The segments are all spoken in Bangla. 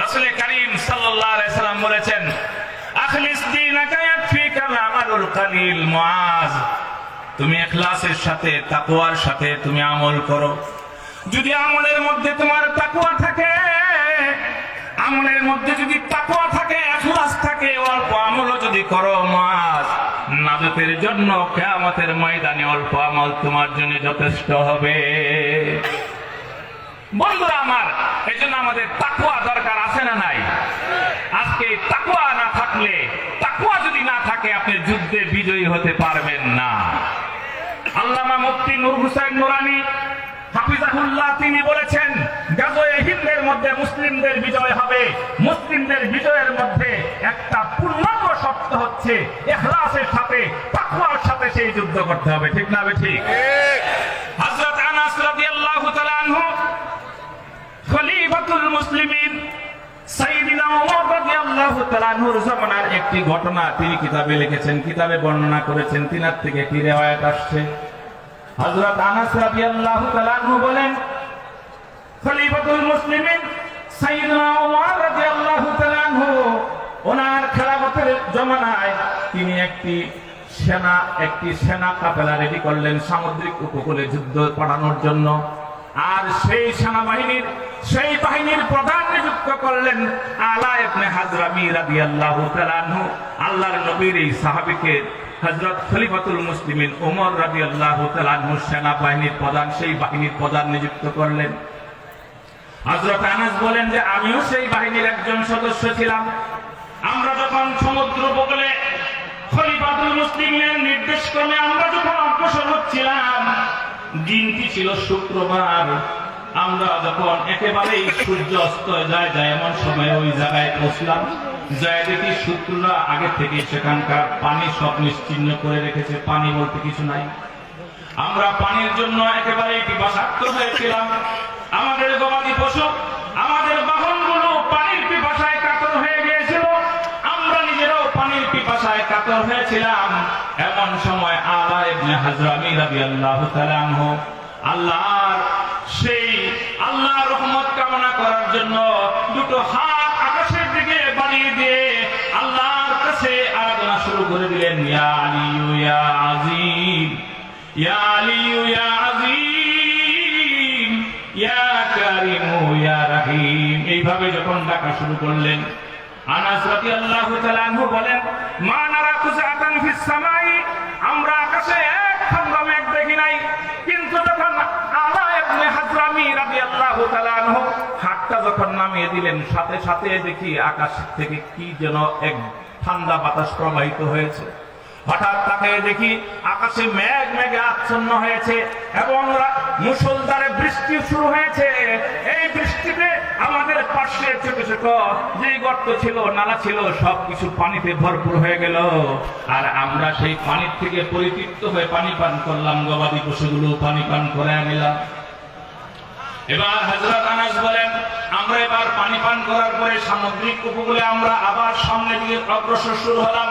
রাসূল করিম সাল্লাম বলেছেন, আখলিস আমালুল কালিল তুমি ইখলাসের সাথে, তাকওয়ার সাথে তুমি আমল করো। যদি আমলের মধ্যে তোমার তাকওয়া থাকে, আমলের মধ্যে যদি তাকওয়া থাকে, ইখলাস থাকে, অল্প আমলও যদি করো মাস নাজাতের জন্য কিয়ামতের ময়দানে অল্প আমল তোমার জন্য যথেষ্ট হবে। বন্ধুরা আমার এই জন্য আমাদের তাকুয়া দরকার আছে না নাই আজকে তাকুয়া না থাকলে তাকুয়া যদি না থাকে আপনি যুদ্ধে বিজয়ী হতে পারবেন না। আল্লামা মুফতি নূর হুসাইন নুরানি, হাফিজাহুল্লাহ, তিনি বলেছেন গাজয়ে হিন্দের মধ্যে মুসলিমদের বিজয় হবে। মুসলিমদের বিজয়ের মধ্যে একটা পূর্ণাঙ্গ শর্ত হচ্ছে। ইখলাসের সাথে, তাকওয়ার সাথে সেই যুদ্ধ করতে হবে। ঠিক না ঠিক? হযরত আনাস রাদিয়াল্লাহু তাআলা আনহু, খলিফাতুল মুসলিমিন জামানার একটি ঘটনা তিনি কিতাবে লিখেছেন, কিতাবে বর্ণনা করেছেন, তিনার থেকে একটি রিওয়ায়াত আসছে। হযরত আনাস তাআলা আনহু বলেন, খলিফাতুল মুসলিমিন ওমর আনহু, ওনার খেলাফতের জমানায় তিনি একটি সেনা একটি সেনা কাফেলা রেডি করলেন সামুদ্রিক উপকূলে যুদ্ধ পাঠানোর জন্য। আর সেই সেনাবাহিনীর, সেই বাহিনীর প্রধান নিযুক্ত করলেন আলা ইবনে হাজরামি রাদিয়াল্লাহু তাআলা আল্লাহর নবীর এই সাহাবীকে হযরত খলিফাতুল মুসলিমিন ওমর রাদিয়াল্লাহু তাআলা আনহু সেনাবাহিনীর প্রধান, সেই বাহিনীর প্রধান নিযুক্ত করলেন। হযরত আনাস বলেন যে, আমিও সেই বাহিনীর একজন সদস্য ছিলাম। আমরা যখন সমুদ্র উপকূলে খলিফাতুল মুসলিমের নির্দেশ ক্রমে আমরা দিনটি ছিল শুক্রবার। আমরা যখন একেবারেই সূর্য অস্ত যায় যায় এমন সময় ওই জায়গায় পৌঁছলাম। যায় দেখি শত্রুরা আগে থেকে সেখানকার পানি সব নিশ্চিহ্ন করে রেখেছে, পানি বলতে কিছু নাই। আমরা পানির জন্য একেবারে পিপাসাক্ত হয়েছিলাম আমাদের গবাদি পশু, আমাদের বাহনগুলো পিপাসায় কাতর হয়েছিলাম। এমন সময় আলা ইবনে রাদিয়াল্লাহু তাআলা আনহু আল্লাহর সেই আল্লাহর রহমত কামনা করার জন্য দুটো হাত আকাশের দিকে বাড়িয়ে দিয়ে আল্লাহর কাছে আরাধনা শুরু করে দিলেন, ইয়া ইয়া ইয়া ইয়া ইয়া ইয়া রহিম। এইভাবে যখন ডাকা শুরু করলেন আনাস রাদিয়াল্লাহু তাআলা আনহু বলেন, মা নারা ফিস সামাই, আমরা আকাশে এক খন্ড মেঘ দেখি নাই। কিন্তু যখন আলা ইবনে হাজরামি হাতটা যখন নামিয়ে দিলেন, সাথে সাথে দেখি আকাশ থেকে কি যেন এক ঠান্ডা বাতাস প্রবাহিত হয়েছে। হঠাৎ তাকে দেখি আকাশে মেঘ মেঘে আচ্ছন্ন হয়েছে এবং রা- মুষলধারে বৃষ্টি শুরু হয়েছে। এই বৃষ্টিতে আমাদের পাশে ছোট ছোট যে গর্ত ছিল, নালা ছিল, সবকিছু পানিতে ভরপুর হয়ে গেল। আর আমরা সেই পানির থেকে পরিতৃপ্ত হয়ে পানি পান করলাম, গবাদি পশুগুলো পানি পান করে নিলাম। এবার হজরত আনাস বলেন, আমরা এবার পানি পান করার পরে সামুদ্রিক উপকূলে আমরা আবার সামনে দিকে অগ্রসর শুরু হলাম।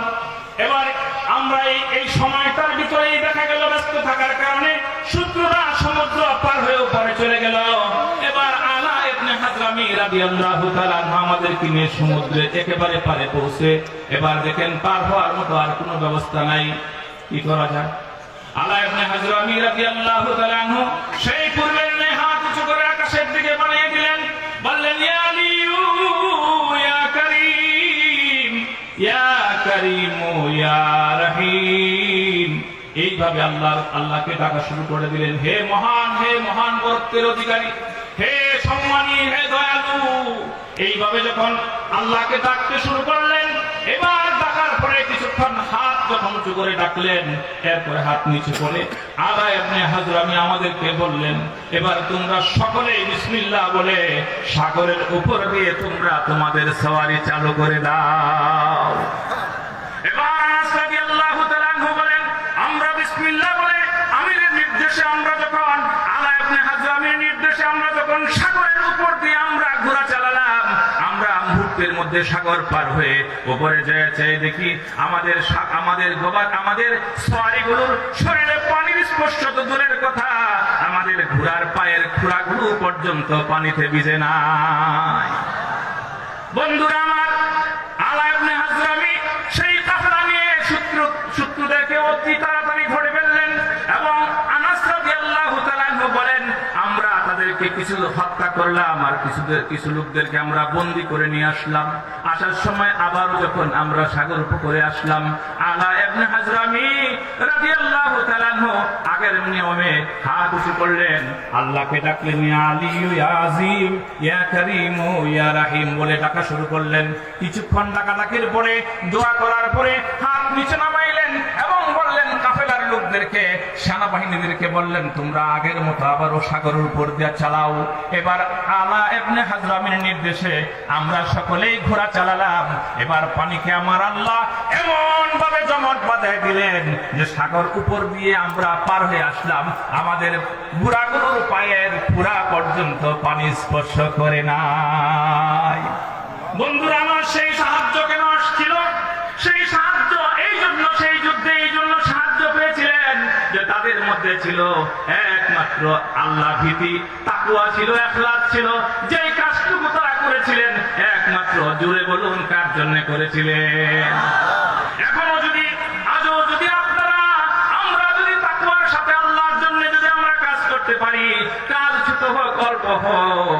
এবার আমরা এই এই সময়টার ভিতরেই দেখা গেল, ব্যস্ত থাকার কারণে শত্রুরা সমুদ্র পার হয়ে উপরে চলে গেল। এইভাবে আল্লাহ আল্লাহকে ডাকা শুরু করে দিলেন। হে মহান হে মহান বরত্বের অধিকারী সম্মানী হে দয়ালু, এইভাবে যখন আল্লাহকে ডাকতে শুরু করলেন, এবার ডাকার পরে কিছুক্ষণ হাত যখন উঁচু করে ডাকলেন, এরপরে হাত নিচু করে আদায় আপনি হাজরামি আমাদেরকে বললেন, এবার তোমরা সকলে বিসমিল্লাহ বলে সাগরের উপর দিয়ে তোমরা তোমাদের সওয়ারি চালু করে দাও। এবার আনহু বলেন, আমরা বিসমিল্লাহ বলে আমিরের নির্দেশে আমরা যখন মধ্যে সাগর পার হয়ে ওপরে যাচ্ছে দেখি, আমাদের আমাদের গোবার আমাদের সোয়ারিগুলোর শরীরে পানির স্পর্শ তো দূরের কথা, আমাদের ঘোড়ার পায়ের খোড়াগুলো পর্যন্ত পানিতে ভিজে নাই। বন্ধুরা আমার আলায় হাজরামি সেই কাফলা নিয়ে শত্রু শত্রুদেরকে অতি তারা তাদেরকে কিছু হত্যা করলাম আর কিছু কিছু লোকদেরকে আমরা বন্দি করে নিয়ে আসলাম। আসার সময় আবার যখন আমরা সাগর উপকূলে আসলাম, আলা ইবনে হাজরামি রাদিয়াল্লাহু তাআলা আগের নিয়মে হাত উঁচু করলেন, আল্লাহকে ডাকলেন, ইয়া আলী ইয়া আজিম, ইয়া করিম, ইয়া রাহিম বলে ডাকা শুরু করলেন। কিছুক্ষণ ডাকাডাকির পরে, দোয়া করার পরে হাত নিচে নামাইলেন এবং বললেন কাফেলার লোকদেরকে সেনাবাহিনীদেরকে বললেন, তোমরা আগের মতো আবারও সাগরের উপর দিয়ে চালাও। এবার আলা এবনে হাজরামির নির্দেশে আমরা সকলেই ঘোড়া চালালাম। এবার পানিকে আমার আল্লাহ এমন ভাবে জমট বাঁধায় দিলেন যে সাগর উপর দিয়ে আমরা পার হয়ে আসলাম। আমাদের বুড়াগুলোর পায়ের পুরা পর্যন্ত পানি স্পর্শ করে নাই। বন্ধুরা, আমার সেই সাহায্য কেন আসছিল? সেই সাহায্য, এই জন্য সেই যুদ্ধে যে তাদের মধ্যে ছিল একমাত্র আল্লাহ ভীতি। তাকুয়া ছিল একলাস ছিল। যেই কাজটুকু তারা করেছিলেন, একমাত্র জুড়ে বলুন কার জন্য করেছিলেন? এখনও যদি, আজও যদি আপনারা, আমরা যদি তাকুয়ার সাথে আল্লাহর জন্য যদি আমরা কাজ করতে পারি কাজ ছোট হোক, অল্প হোক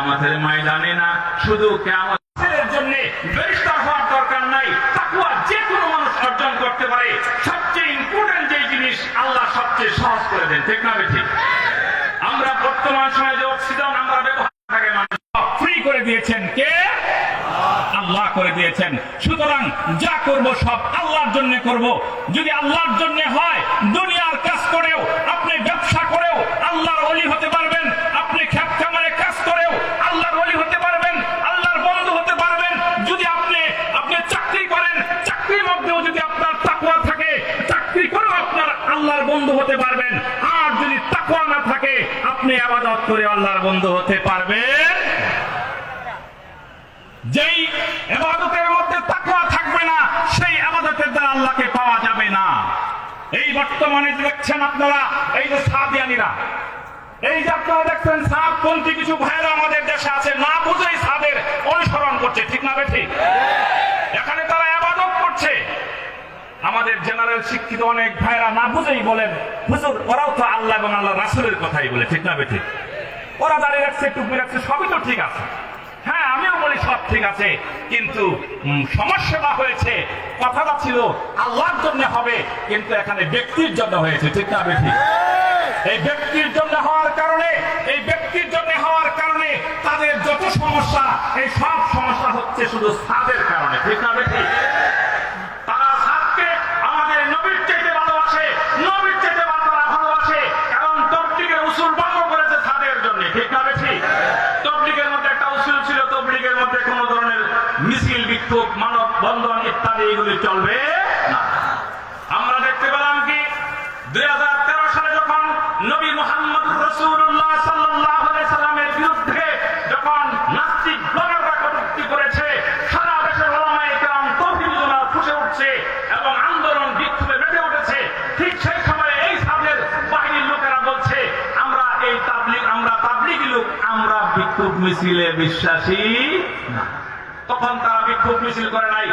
আমাদের ময়দানে না, শুধু কেমন জন্য ব্যারিস্টার হওয়ার দরকার নাই তাকুয়া যে কোনো মানুষ অর্জন করতে পারে সবচেয়ে ইম্পর্টেন্ট যে জিনিস আল্লাহ সবচেয়ে সহজ করে ঠিক না ঠিক আমরা বর্তমান সময়ে যে অক্সিজেন আমরা ব্যবহার মানুষ ফ্রি করে দিয়েছেন কে? আল্লাহ করে দিয়েছেন। সুতরাং যা করব সব আল্লাহর জন্য করব। যদি আল্লাহর জন্য হয়, দুনিয়ার কাজ করেও, আপনি ব্যবসা করেও আল্লাহর অলি হতে পারবেন। আপনি খ্যাপ খামারে কাজ করেও আল্লাহর অলি হতে পারবেন, আল্লাহর বন্ধু হতে পারবেন। যদি আপনি আপনি চাকরি করেন, চাকরির মধ্যেও যদি আপনার তাকুয়া থাকে, চাকরি করেও আপনার আল্লাহর বন্ধু হতে পারবেন। আবাদত করে আল্লাহর বন্ধু হতে পারবে। যেই এবাদতের মধ্যে তাকওয়া থাকবে না, সেই আবাদতের দ্বারা আল্লাহকে পাওয়া যাবে না। এই বর্তমানে যে দেখছেন আপনারা, এই যে সাদিয়ানিরা, এই যে আপনারা দেখছেন সাদপন্থী কিছু ভাইরা আমাদের দেশে আছে, না বুঝেই সাদের অনুসরণ করছে ঠিক না বেঠি এখানে তারা এবাদত করছে আমাদের জেনারেল শিক্ষিত অনেক ভাইরা না বুঝেই বলেন, হুজুর, ওরাও তো আল্লাহ এবং আল্লাহ রাসুলের কথাই বলে, ঠিক না বেঠি? ওরা দাঁড়িয়ে রাখছে, টুপি রাখছে, সবই তো ঠিক আছে। হ্যাঁ আমিও বলি সব ঠিক আছে, কিন্তু সমস্যাটা হয়েছে, কথাটা ছিল আল্লাহর জন্য হবে, কিন্তু এখানে ব্যক্তির জন্য হয়েছে, ঠিক না বেঠি? এই ব্যক্তির জন্য হওয়ার কারণে, এই ব্যক্তির জন্য হওয়ার কারণে তাদের যত সমস্যা, এই সব সমস্যা হচ্ছে শুধু সাদের কারণে, ঠিক না বেঠি তারা সাদকে আমাদের নবীর চাইতে ভালোবাসে নবীর চাইতে তারা ভালোবাসে কারণ তবলিগের উসুল ভঙ্গ করেছে সাদের জন্য ঠিক না বেশি তবলিগের মধ্যে একটা উসুল ছিল তবলিগের মধ্যে কোন ধরনের মিছিল বিক্ষোভ মানব বন্ধন ইত্যাদি এগুলি চলবে না আমরা দেখতে পেলাম কি দুই সালে যখন নবী মোহাম্মদ রসুল্লাহ সাল্লাহ সাল্লামের বিরুদ্ধে যখন নাস্তিক ব্লগাররা কটূক্তি করেছে সারা দেশের ওলামায়ে কেরাম তৌহিদ জোনার ফুসে উঠছে এবং আন্দোলন বিক্ষোভে মেতে উঠেছে ঠিক সেই সময়ে এই সাদের বাহিনীর লোকেরা বলছে আমরা এই তাবলিগ আমরা তাবলিগি লোক আমরা বিক্ষোভ মিছিলে বিশ্বাসী? তখন তারা বিক্ষোভ মিছিল করে নাই।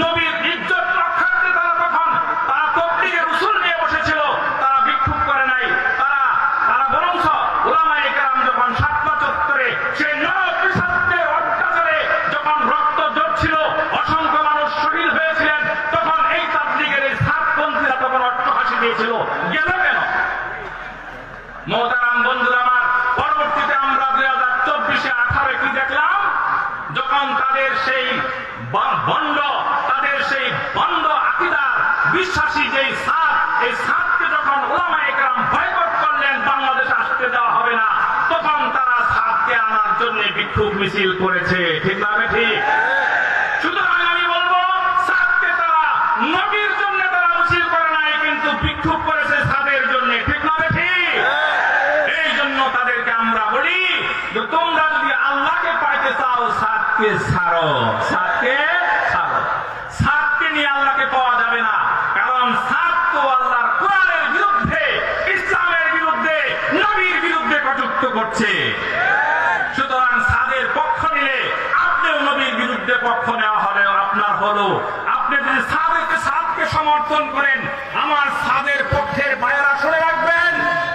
নবীর ইজ্জত রক্ষার্থে তারা তখন তারা তবলিগের উসুল নিয়ে বসেছিল তারা বিক্ষোভ করে নাই তারা তারা বরঞ্চ ওলামায়ে কেরাম যখন সাতমা চত্বরে সেই নরপিসাচদের অত্যাচারে যখন রক্ত ঝরছিল অসংখ্য মানুষ শহীদ হয়েছিলেন তখন এই তাবলিগের এই সাতপন্থীরা তখন অট্টহাসি দিয়েছিল গেল কেন মহতারাম বন্ধুরা আমার পরবর্তীতে আমরা দুই হাজার চব্বিশে আঠারো কি দেখলাম যখন তাদের সেই ব- বন্ড তাদের সেই বন্ড আকিদার বিশ্বাসী যেই সাত এই সাতকে যখন ওলামা একরাম বয়কট করলেন বাংলাদেশ আসতে দেওয়া হবে না তখন তারা সাতকে আনার জন্য বিক্ষোভ মিছিল করেছে। ঠিক না ঠিক? সুতরাং পাওয়া যাবে না। কারণ বিরুদ্ধে, ইসলামের বিরুদ্ধে, নবীর বিরুদ্ধে কটুক্ত করছে সুতরাং সাদের পক্ষ নিলে আপনিও নবীর বিরুদ্ধে পক্ষ নেওয়া হলেও আপনার হলো আপনি যদি সাদেরকে সাদকে সমর্থন করেন আমার সাদের পক্ষের বাইরা শুনে রাখবেন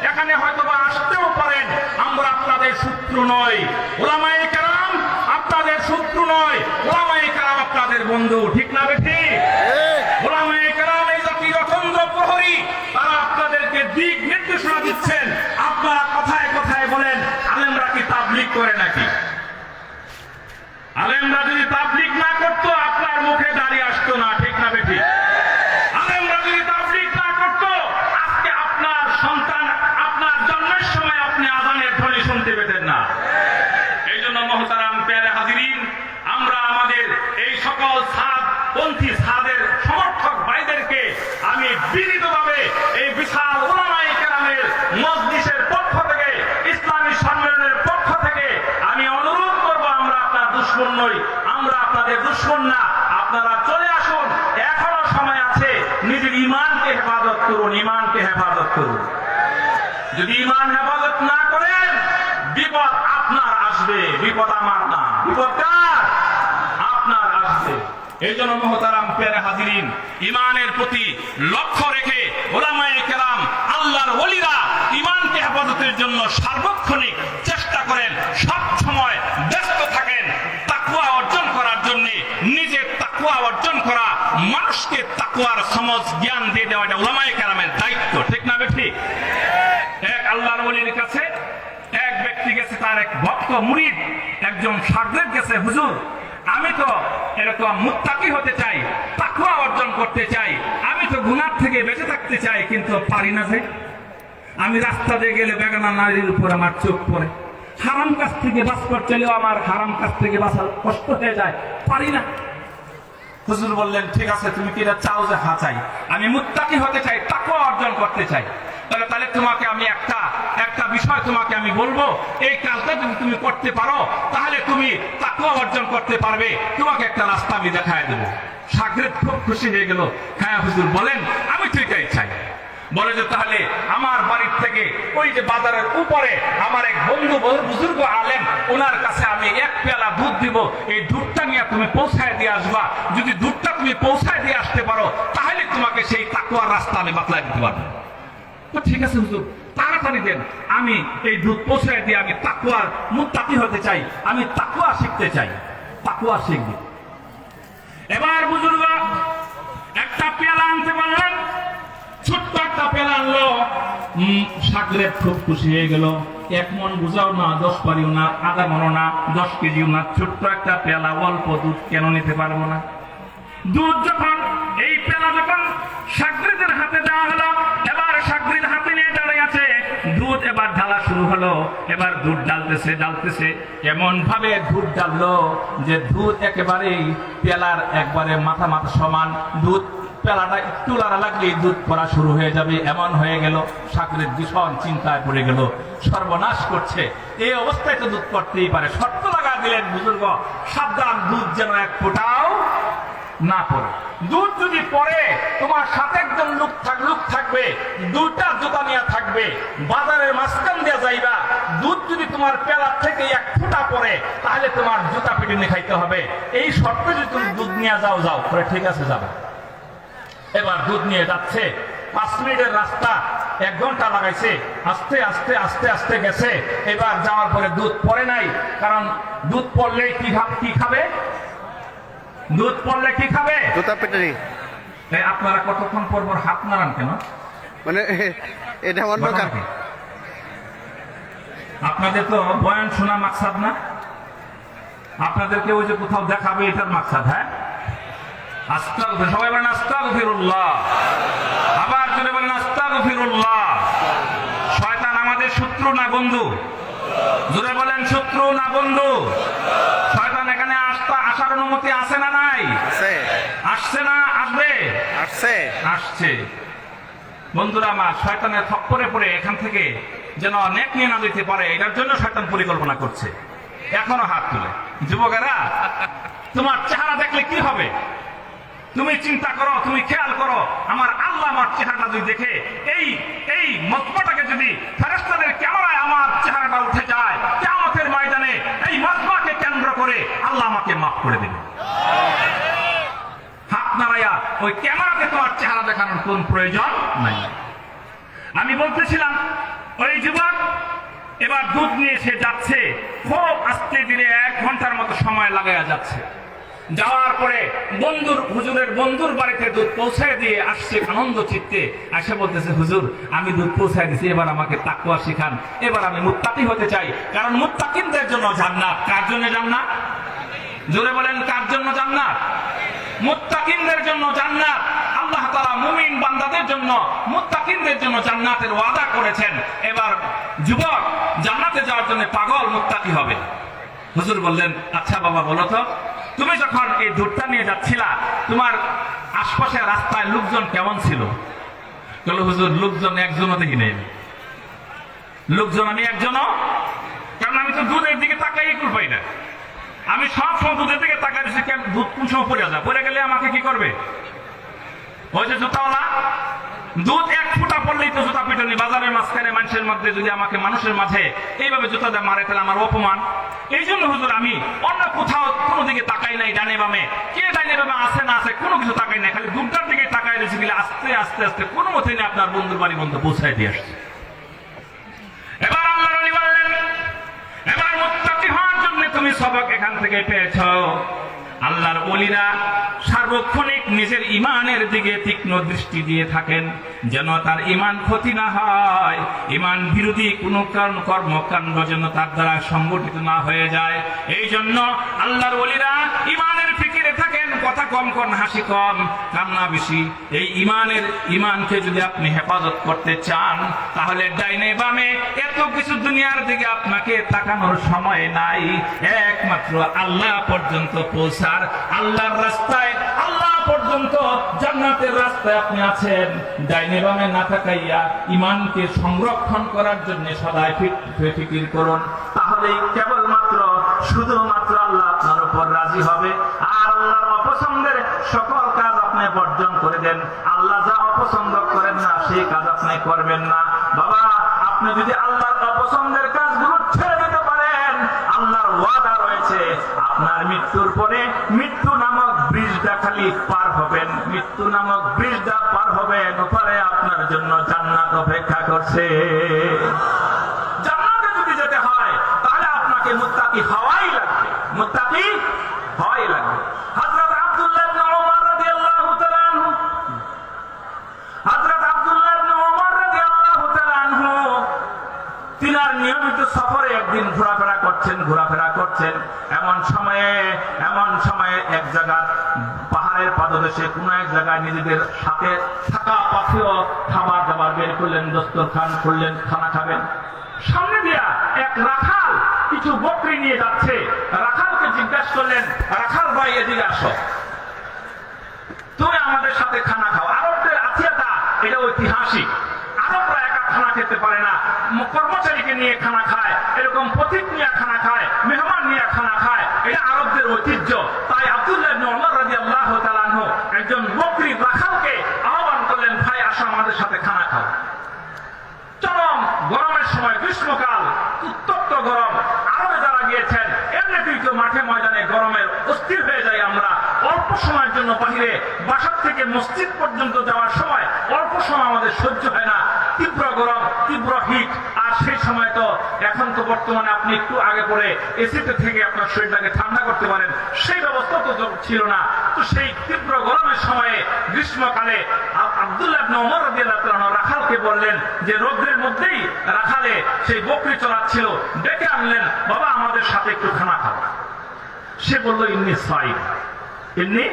এখানে হয়তো বা আসতেও পারেন আমরা আপনাদের শত্রু নয় ওলামায়ে কেরাম আপনাদের শত্রু নয় ওলামায়ে কেরাম আপনাদের বন্ধু ঠিক না বেঠি? কেরাম এই জাতির অখণ্ড প্রহরী তারা আপনাদেরকে দিক নির্দেশনা দিচ্ছেন। আপনারা কথায় কথায় বলেন আলেমরা কি তাবলিগ করে নাকি? আলেমরা যদি তাবলিগ না করতো আপনার মুখে দাঁড়িয়ে আসতো না ঠিক না বেঠি আলেমরা যদি তাবলিগ না করতো আজকে আপনার সন্তান আপনার জন্মের সময় আপনি আজানের ধ্বনি শুনতে পেতেন না এই জন্য মহতারাম পেয়ারে হাজিরিন আমরা আমাদের এই সকল সাদ পন্থী সাদের সমর্থক ভাইদেরকে আমি বিনীতভাবে এই বিশাল ওলামাই কেরামের মজলিসের পক্ষ থেকে ইসলামী সম্মেলনের পক্ষ থেকে আমি অনুরোধ করব আমরা আপনার দুশ্মন নই আমরা আপনাদের দুশ্মন না আপনারা চলে আসুন এখনও সময় আছে নিজের ইমানকে হেফাজত করুন ইমানকে হেফাজত করুন। যদি ইমান হেফাজত না করেন, বিপদ আপনার আসবে, বিপদ আমার না। বিপদ আপনার আসবে। এই জন্য মহতারাম পেরে হাজিরিন, ইমানের প্রতি লক্ষ্য রেখে ওলামায় কেরাম, আল্লাহর ওলিরা ইমানকে হেফাজতের জন্য সার্বক্ষণিক চেষ্টা করেন। সব সময় ব্যস্ত থাকেন তাকুয়া অর্জন করার জন্য নিজের তাকুয়া অর্জন করা মানুষকে তাকুয়ার সমজ, জ্ঞান দিয়ে দেওয়া এটা ওলামায়ে কেরামের দায়িত্ব, ঠিক না ঠিক এক আল্লাহর ওলির কাছে এক ব্যক্তি গেছে, তার এক ভক্ত মুরিদ, একজন সাগরেদ গেছে, হুজুর, আমি তো এরকম মুত্তাকি হতে চাই তাকুয়া অর্জন করতে চাই, আমি তো গুনার থেকে বেঁচে থাকতে চাই, কিন্তু পারি না যে। আমি রাস্তা দিয়ে গেলে বেগানা নারীর উপর আমার চোখ পড়ে। হারাম কাছ থেকে বাস করতেলেও আমার হারাম কাছ থেকে বাঁচার কষ্ট হয়ে যায়, পারি না। হুজুর বললেন, ঠিক আছে, তুমি কি এটা চাও যে হা চাই? আমি মুত্তাকি হতে চাই তাকে অর্জন করতে চাই। তাহলে তাহলে তোমাকে আমি একটা একটা বিষয় তোমাকে আমি বলব, এই কাজটা যদি তুমি করতে পারো, তাহলে তুমি তাকে অর্জন করতে পারবে। তোমাকে একটা রাস্তা আমি দেখায় দেবো। সাগরেদ খুব খুশি হয়ে গেল। হ্যাঁ হুজুর বলেন, আমি এটাই চাই। বলে যে তাহলে আমার বাড়ির থেকে ওই যে বাজারের উপরে আমার এক বন্ধু বুজুর্গ আলেন ওনার কাছে আমি এক পেলা দুধ দিব। এই দুধটা নিয়ে তুমি পৌঁছায় দিয়ে আসবা। যদি দুধটা তুমি পৌঁছায় দিয়ে আসতে পারো, তাহলে তোমাকে সেই তাকুয়ার রাস্তা আমি বাতলাই দিতে পারব। ঠিক আছে হুজুর, তাড়াতাড়ি দেন। আমি এই দুধ পৌঁছায় দিয়ে আমি তাকুয়ার মুত্তাকি হতে চাই। আমি তাকুয়া শিখতে চাই। তাকুয়া শিখবি। এবার বুজুর্গ একটা পেয়ালা আনতে পারলেন ছোট্ট একটা পেলা আনলো। উম, খুব খুশি হয়ে গেল। এক মন বুঝাও না দশ পারিও না আধা মনো না দশ কেজিও না। ছোট্ট একটা পেলা অল্প দুধ কেন নিতে পারব না? দুধ যখন এই পেলা যখন সাগরিদের হাতে দেওয়া হলো এবার সাগরিদ হাতে নিয়ে দাঁড়িয়ে আছে। দুধ এবার ঢালা শুরু হলো এবার দুধ ডালতেছে ডালতেছে। এমন ভাবে দুধ ডাললো যে দুধ একেবারেই পেলার একবারে মাথা মাথা সমান। দুধ পেলাটা একটু লাড়া লাগলেই দুধ পড়া শুরু হয়ে যাবে। এমন হয়ে গেল, সাগরের ভীষণ চিন্তায় পড়ে গেল। সর্বনাশ করছে। এই অবস্থায় তো দুধ পড়তেই পারে। শর্ত লাগা দিলেন বুজুর্গ, সাবধান, দুধ যেন এক ফোটাও না পড়ে। দুধ যদি পড়ে, তোমার সাথে একজন লোক থাক, লোক থাকবে দুটা জুতা নিয়ে থাকবে, বাজারের মাঝখান দিয়ে যাইবা। দুধ যদি তোমার পেলার থেকে এক ফুটা পড়ে, তাহলে তোমার জুতা পিটিনে খাইতে হবে। এই শর্তে যদি তুমি দুধ নিয়ে যাও যাও, পরে ঠিক আছে যাবে। এবার দুধ নিয়ে যাচ্ছে। পাঁচ মিনিটের রাস্তা এক ঘণ্টা লাগাইছে। আস্তে আস্তে আস্তে আস্তে গেছে। এবার যাওয়ার পরে দুধ পড়ে নাই। কারণ দুধ পড়লে কি কি খাবে? দুধ পড়লে কি খাবে? জুতা পেটারি। আপনারা কতক্ষণ পর পর হাত নাড়ান কেন? মানে এটা অন্য আপনাদের তো বয়ান শোনা মাকসাদ না? আপনাদেরকে ওই যে কোথাও দেখাবে এটার মাকসাদ হ্যাঁ? আস্তাগ সবাই বলেন ফিরুল্লাহ আবার জোরে বলেন আস্তাগ ফিরুল্লাহ শয়তান আমাদের শত্রু না বন্ধু। জোরে বলেন শত্রু না বন্ধু। শয়তান এখানে আসতে আসার অনুমতি আছে না নাই? আছে। আসছে না? আসবে? আসছে। আসছে। বন্ধুরা আমার শয়তানের থপ্পরে পড়ে এখান থেকে যেন নেক নিয়ে না দিতে পারে এটার জন্য শয়তান পরিকল্পনা করছে। এখনও হাত তুলে। যুবকেরা তোমার চেহারা দেখলে কি হবে? তুমি চিন্তা করো, তুমি খেয়াল করো, আমার আল্লাহ আমার চেহারাটা যদি দেখে, এই এই মতমাটাকে যদি ফেরেস্তাদের ক্যামেরায় আমার চেহারাটা উঠে যায় কেমতের ময়দানে এই মতমাকে কেন্দ্র করে আল্লাহ আমাকে মাফ করে দেবে। হাত নাড়াইয়া ওই ক্যামেরাতে তোমার চেহারা দেখানোর কোন প্রয়োজন নাই। আমি বলতেছিলাম, ওই যুবক, এবার দুধ নিয়ে সে যাচ্ছে, খুব আস্তে ধীরে এক ঘণ্টার মতো সময় লাগাইয়া যাচ্ছে। যাওয়ার পরে বন্ধুর, হুজুরের বন্ধুর বাড়িতে দুধ পৌঁছায় দিয়ে আসছে আনন্দ চিত্তে। আসে বলতেছে, হুজুর, আমি দুধ পৌঁছায় দিছি, এবার আমাকে তাকুয়া শিখান। এবার আমি মুত্তাকি হতে চাই। কারণ মুত্তাকিনদের জন্য জান্নাত। কার জন্য জান্নাত? জোরে বলেন, কার জন্য জান্নাত? মুত্তাকিনদের জন্য জান্নাত। আল্লাহ তাআলা মুমিন বান্দাদের জন্য মুত্তাকিনদের জন্য জান্নাতের ওয়াদা করেছেন। এবার যুবক জান্নাতে যাওয়ার জন্য পাগল মুত্তাকি হবে। হুজুর বললেন আচ্ছা বাবা, বলো তো তুমি যখন এই দুধটা নিয়ে যাচ্ছিলা, তোমার আশপাশে রাস্তায় লোকজন কেমন ছিল? হুজুর, লোকজন একজনও দেখি নেই লোকজন আমি একজনও? কারণ আমি তো দুধের দিকে তাকাই কুল পাই না। আমি সব সময় দুধের দিকে তাকাই দিচ্ছি কেন দুধ কোন সময় পড়ে যায়? পড়ে গেলে আমাকে কি করবে? ওই যে জুতাওয়ালা দুধ এক ফুটা পড়লেই তো মানুষের আমার কোনো না কিছু তাকাই নাই। খালি দুধটার দিকে তাকাই গেলে আস্তে আস্তে আস্তে, কোনো মতে নিয়ে আপনার বন্ধুর বাড়ি বন্ধু পৌঁছায় দিয়ে আসছে। এবার আল্লাহ বললেন, এবার মুত্তাকি হওয়ার জন্য তুমি সবক এখান থেকে পেয়েছ। আল্লাহর অলিরা সার্বক্ষণিক নিজের ইমানের দিকে তীক্ষ্ণ দৃষ্টি দিয়ে থাকেন, যেন তার ইমান ক্ষতি না হয়। ইমান বিরোধী কোনো কর্মকাণ্ড যেন তার দ্বারা সংগঠিত না হয়ে যায়। এই জন্য আল্লাহর অলিরা ইমানের কম কম, হাসি কম কান্না বেশি। এই ইমানের, ইমানকে যদি আপনি হেফাজত করতে চান, তাহলে ডাইনে বামে এত কিছু দুনিয়ার দিকে আপনাকে তাকানোর সময় নাই। একমাত্র আল্লাহ পর্যন্ত পৌঁছার, আল্লাহর রাস্তায়, আল্লাহ পর্যন্ত জান্নাতের রাস্তায় আপনি আছেন। ডাইনে বামে না থাকাইয়া ইমানকে সংরক্ষণ করার জন্য ফিক- ফিকির করুন। তাহলেই কেবলমাত্র, শুধুমাত্র আল্লাহ আপনার উপর রাজি হবে। আর আল্লাহর অপছন্দের সকল কাজ আপনি বর্জন করে দেন। আল্লাহ যা অপছন্দ করেন না, সেই কাজ আপনি করবেন না। বাবা, আপনি যদি আল্লাহর অপছন্দের কাজগুলো ছেড়ে দিতে পারেন, আল্লাহর ওয়াদা রয়েছে, আপনার মৃত্যুর পরে মৃত্যু নামক ব্রিজটা খালি পার হবেন। মৃত্যু নামক ব্রিজটা পার হবেন ওপারে আপনার জন্য জান্নাত অপেক্ষা করছে জান্নাতে যদি যেতে হয় তাহলে আপনাকে মুত্তাকি হওয়াই লাগবে মুত্তাকি হওয়াই লাগবে হযরত আব্দুল্লাহ ইবনে ওমর রাদিয়াল্লাহু তাআলা আনহু হযরত আব্দুল্লাহ ইবনে ওমর রাদিয়াল্লাহু তাআলা আনহু তিনার নিয়মিত সফরে একদিন ঘোরাফেরা করছেন ঘোরাফেরা করছেন এমন সময়ে এমন জায়গার পাহাড়ের পাদদেশে কোন এক জায়গায় নিজেদের সাথে থাকা পাথেও খাবার দাবার বের করলেন, দস্তরখান করলেন খানা খাবেন। সামনে দিয়া এক রাখাল কিছু বকরি নিয়ে যাচ্ছে। রাখালকে জিজ্ঞাসা করলেন, রাখাল ভাই, এদিকে আসো। তুমি আমাদের সাথে খানা খাও। আরবদের আত্মীয়তা এটা ঐতিহাসিক। খেতে পারে না। কর্মচারীকে নিয়ে খানা খায়, এরকম পথিক নিয়ে খানা খায়, মেহমান নিয়ে খানা খায়, এটা আরবদের ঐতিহ্য। তাই আব্দুল্লাহ রাদিয়াল্লাহু তাআলা একজন বকরি রাখালকে আহ্বান করলেন, ভাই, আসো আমাদের সাথে খানা খাও। চরম গরমের সময়, গ্রীষ্মকাল, উত্তপ্ত গরম, আরবে যারা গিয়েছেন, এমনিতেই তো মাঠে ময়দানে গরমের অস্থির হয়ে যাই আমরা। অল্প সময়ের জন্য বাহিরে, বাসার থেকে মসজিদ পর্যন্ত যাওয়ার সময় অল্প সময় আমাদের সহ্য হয় না। তীব্র গরম, তীব্র হিট আর সেই সময় তো এখন তো বর্তমানে আপনি একটু আগে পরে এসিতে থেকে আপনার শরীরটাকে ঠান্ডা করতে পারেন। সেই ব্যবস্থা তো ছিল না। তো সেই তীব্র গরমের সময়ে গ্রীষ্মকালে আব্দুল্লাহ রাখালকে বললেন যে, রৌদ্রের মধ্যেই রাখালে সেই বকরি চড়াচ্ছিল। ডেকে আনলেন, বাবা, আমাদের সাথে একটু খানা খাও। সে বলল, ইন্নি সাইম। এমনি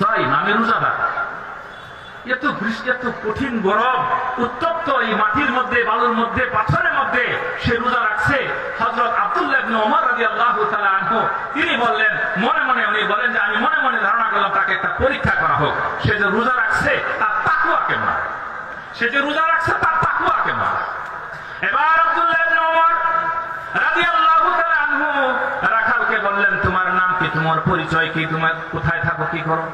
সাইম? আমি রোজাদার। এত বৃষ্টি এত কঠিন গরম উত্তপ্ত এই মাটির মধ্যে, বালুর মধ্যে, পাথরের মধ্যে সে রোজা রাখছে। হযরত আব্দুল্লাহ তিনি বললেন, মনে মনে উনি বলেন যে, আমি মনে মনে ধারণা করলাম, তাকে একটা পরীক্ষা করা হোক। সে যে রোজা রাখছে, তার তাকুয়া কেমন সে যে রোজা রাখছে, তার তাকুয়া কেমন এবার আব্দুল্লাহ আনহু রাখালকে বললেন, তোমার নাম কি? তোমার পরিচয় কি? তোমার কোথায় থাকো? কি করো?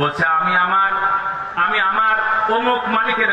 বলছে, আমি আমার আমি আমার অমুক মালিকের